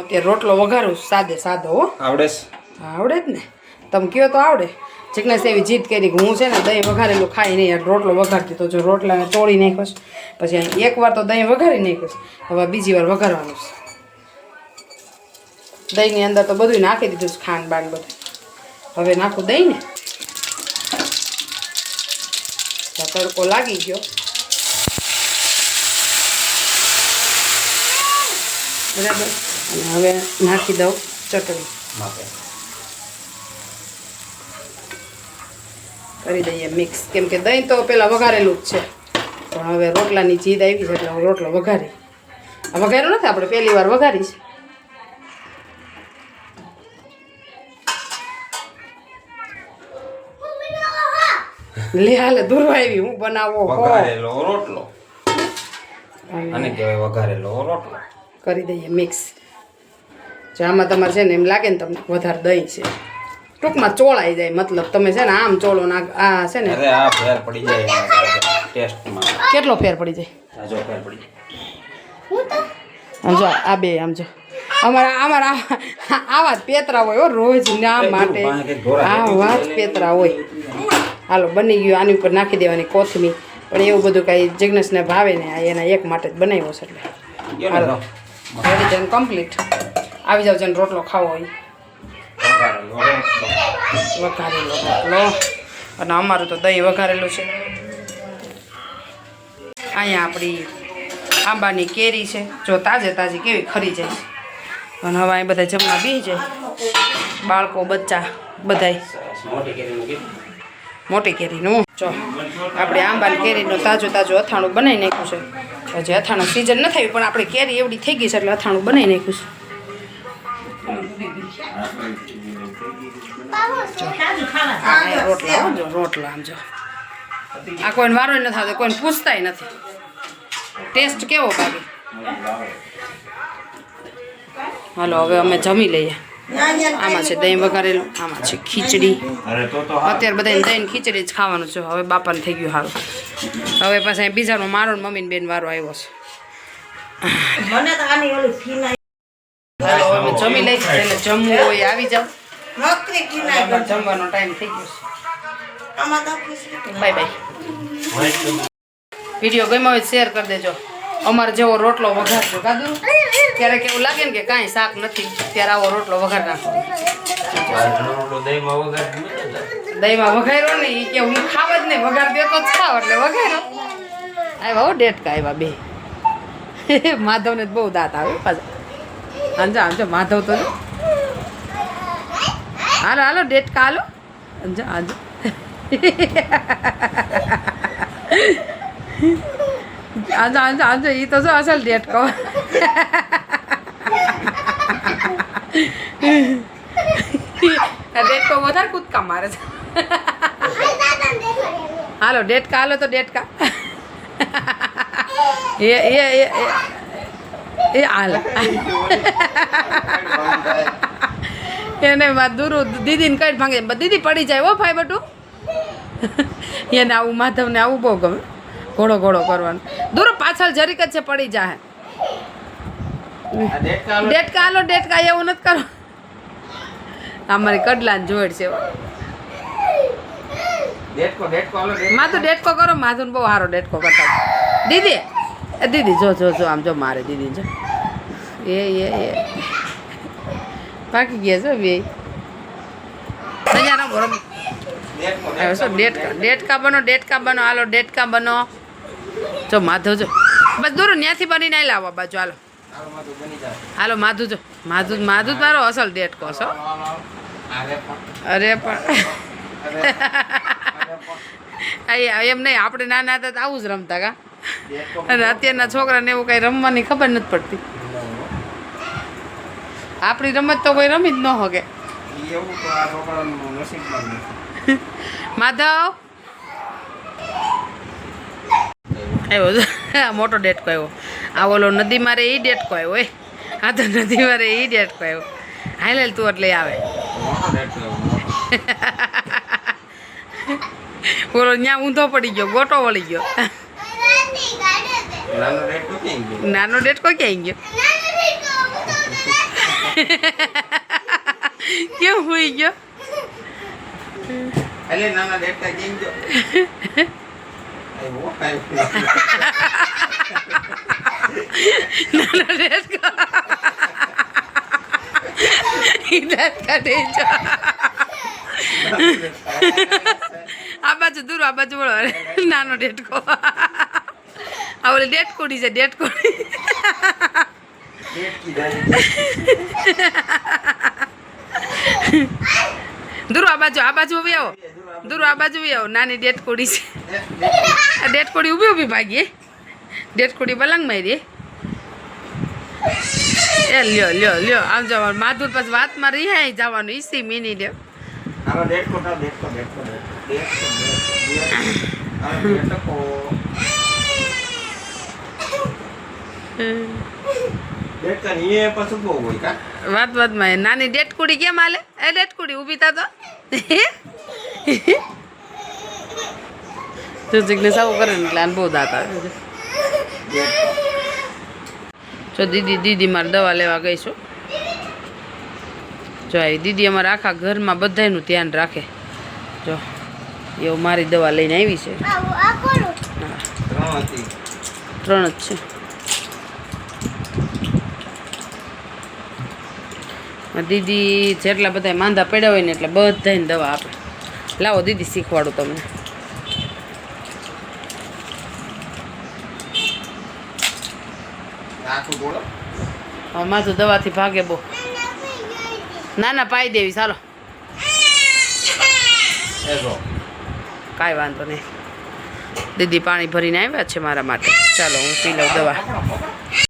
અત્યારે રોટલો વઘારું સાદે સાદો હો. આવડે આવડે જ ને. તમે કયો તો આવડે. જિજ્ઞાસ એવી જીદ કરી કે હું છે ને દહીં વઘારેલું ખાઈ નહીં રોટલો વઘારતી તો જો રોટલાને તોડી નાખ્યો છે. પછી અહીં એકવાર તો દહીં વઘારી નાખ્યો છે. હવે બીજી વાર વઘારવાનું છે. દહીંની અંદર તો બધું નાખી દીધું છે ખાંડ બાંડ બધું હવે નાખું દહીં ને. તડકો લાગી ગયો. બરાબર. અને હવે નાખી દઉં ચટણી. કરી દઈએ મિક્સ. કેમ કે દહીં તો પેલા વઘારેલું જ છે. પણ હવે રોટલાની જીદ આવી છે એટલે હું રોટલો વઘારી. આ વઘાર્યો નથી? આપણે પહેલી વાર વઘારી છે. લે હાલે દૂરવા આવી. હું બનાવો વઘારેલો રોટલો. અને કહેવાય વઘારેલો રોટલો. કરી દઈએ મિક્સ. જો આમાં તમારે છે ને એમ લાગે ને તમને વધારે દહીં છે. ટૂંકમાં ચોળાઈ જાય મતલબ તમે છે ને આમ ચોળો ના આ છે ને અરે આ ફેર પડી જાય ટેસ્ટમાં. કેટલો ફેર પડી જાય? આ જો ફેર પડી જાય. આમ જો આ બે આમ જો. અમારા અમારા આવા જ પેતરા હોય હો રોજ ના માટે. આવા જ પેતરા હોય. હાલો બની ગયું આની ઉપર નાખી દેવાની કોથમી પણ એવું બધું કાંઈ જિજ્ઞેશને ભાવે ને એના એક માટે જ બનાવ્યો છે એટલે. હાલો. રેડી કમ્પ્લીટ આવી જાવ જેને રોટલો ખાવો હોય. વઘારેલો રોટલો. અને અમારું તો દહીં વઘારેલું છે. અહીંયા આપણી આંબાની કેરી છે. જો તાજે તાજી કેવી ખરી જાય. અને હવે અહીં બધા જમવા બી જાય. બાળકો, બચ્ચા, બધાય. મોટી કેરીનું. જો, આપણે આંબાની કેરીનું તાજું તાજું અથાણું બનાવી નાખ્યું છે. હજી અથાણું સિઝન ન થયું પણ આપણે કેરી એવડી થઈ ગઈ છે એટલે અથાણું બનાવી નાખ્યું છે. રોટલા જો આ કોઈને વારો નથી થતો કોઈને પૂછતાય નથી ટેસ્ટ કેવો બાકી હાલો હવે અમે જમી લઈએ આમાં છે દહીં વઘારેલું આમાં છે ખીચડી. અત્યારે બધા દહીં ખીચડી જ ખાવાનું છે હવે બાપાને થઈ ગયું હાલ હવે પાછા બીજાનો મારો મમ્મી બેન વારો આવ્યો છે મને તો આની ઓલી ફીના હાલો હવે અમે જમી લઈ એટલે જમવું હોય આવી જાવ નોકરી જમવાનો ટાઈમ થઈ ગયો છે. Bye bye. વીડિયો ગમ્યો હોય શેર કરી દેજો. અમારે જેવો રોટલો વઘારજો કાદુ ક્યારેક એવું લાગે ને કે કાંઈ શાક નથી ત્યારે આવો રોટલો વઘાર નાખો. રોટલો દહીંમાં વઘાર્યો ને એ કે હું ખાવ જ નહીં વઘાર દેતો જ ખાવ એટલે વઘાર્યો. આવ્યા હો ડેટકા આવ્યા બે. માધવને બહુ દાંત આવે પાછા. આંજો આંજો, માધવ તો હાલો હાલો, ડેટ કાલો. આંજો આંજો. આંજો આંજો આંજો એ તો શું અસલ ડેટકો ડેટકો વધારે કૂદકા મારે છે. હાલો, ડેટ કાલો તો ડેટ કા. એ એ, એ- એ હાલ એને માં દૂર દીદીને કઈ ભાંગે. દીદી પડી જાય હો ભાઈ બટુ. એને આવું માધવને આવું બહુ ગમે. ઘોડો ઘોડો કરવાનો. દૂર પાછળ જરીક જ છે પડી જાય. ડેટકા હાલો ડેટકા એવું નથી કરો અમારી કડલાને જોડ છે. માથું ડેટકો કરો માથું બહુ સારો ડેટકો કરતા દીદી એ દીદી જો જો જો આમ જો મારે દીદી જો. એ એ એ. પાકી ગયા છો બે દેડકો, હવે શું ડેટકા ડેટકા બનો ડેટકા બનો હાલો ડેટકા બનો. જો માધવ જો. બસ દૂર ત્યાંથી બનીને આવી લાવો બાજુ હાલો. બની. હાલો માધુ જો. માધુ માધુ તારો અસલ ડેટ કહો છો અરે પણ. એમ નહીં આપણે નાના હતા તો આવું જ રમતા કા? અને અત્યારના છોકરાને એવું કઈ રમવાની ખબર નથી પડતી. આપણી રમત તો કોઈ રમી જ ન હોગે. માધવ! આવ્યો મોટો ડેટકો આવ્યો. આ ઓલો નદી મારે એ ડેટકો આવ્યો, એ. આ તો નદી મારે એ ડેટકો આવ્યો. હાલ તું એટલે આવે. ઓલો ત્યાં ઊંધો પડી ગયો, ગોટો વળી ગયો. નાનો ક્યાં ગયો નાનો ડેટકો ક્યાં ગયો કેમ હોઈ ગયો એટલે નાના નાનો ડેટકો ઈ કાઢે જો આ બાજુ દૂર આ બાજુ વળો નાનો ડેટકો આ ઓલી ડેટકોડી છે ડેટકોડી ડેટ કોડી દૂર આ બાજુ આ બાજુ ઊભી આવો દૂર આ બાજુ ઊભી આવો નાની ડેટકોડી છે આ ઊભી ઊભી ઊભી ડેટ કોડી પલંગ મારીએ એ લ્યો લ્યો લ્યો આમ જવાનું માધુર પછી વાતમાં રિહાઈ જવાનું ઈસી મિની લ્યો ડેટ કો ડેટ કો ડેટ કો ડેટ કો હાલો ડેટ કો ડેટ કા નીએ પાછું બહુ હોય કા વાત વાતમાં એ નાની ડેટકુડી કેમ હાલે? એ ડેટકુડી ઊભી તા. તો સાવ કરે ને એટલે બહુ દાંત આવે જો દીદી દીદી મારે દવા લેવા ગઈ છું. જો આવી દીદી અમારા આખા ઘરમાં બધાયનું ધ્યાન રાખે. જો એવું મારી દવા લઈને આવી છે. હા. ત્રણ હતી. ત્રણ જ છે. દીદી જેટલા બધા માંદા પડ્યા હોય ને એટલે બધાને દવા આપે. લાવો દીદી શીખવાડું તમને. માથું દવાથી ભાગે બહુ. ના ના પાઈ દેવી ચાલો. કાંઈ વાંધો નહીં. દીદી પાણી ભરીને આવ્યા છે મારા માટે. ચાલો હું પી લઉં દવા.